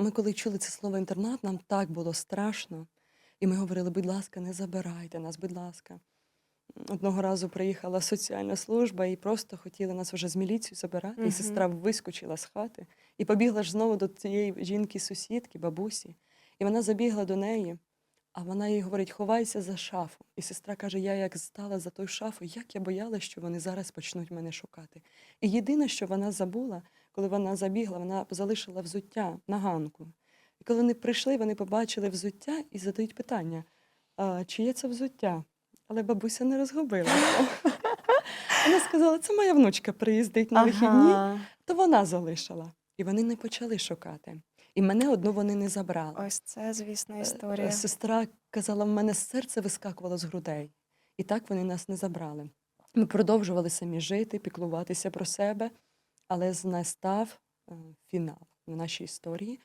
ми коли чули це слово інтернат, нам так було страшно. І ми говорили, будь ласка, не забирайте нас, будь ласка. Одного разу приїхала соціальна служба і просто хотіли нас вже з міліцією забирати. Мгм. І сестра вискочила з хати і побігла ж знову до цієї жінки-сусідки, бабусі. І вона забігла до неї, а вона їй говорить: ховайся за шафу. І сестра каже: Я як стала за той шафу, як я боялась, що вони зараз почнуть мене шукати. І єдине, що вона забула, коли вона забігла, вона залишила взуття на ганку. І коли вони прийшли, вони побачили взуття і задають питання: а, чиє це взуття? Але бабуся не розгубилася. Вона сказала, це моя внучка приїздить на вихідні, то вона залишила. І вони не почали шукати. І мене одну вони не забрали. Ось це, звісно, Е, історія. е, Сестра казала, в мене серце вискакувало з грудей. І так вони нас не забрали. Ми продовжували самі жити, піклуватися про себе, але настав е, фінал в нашій історії.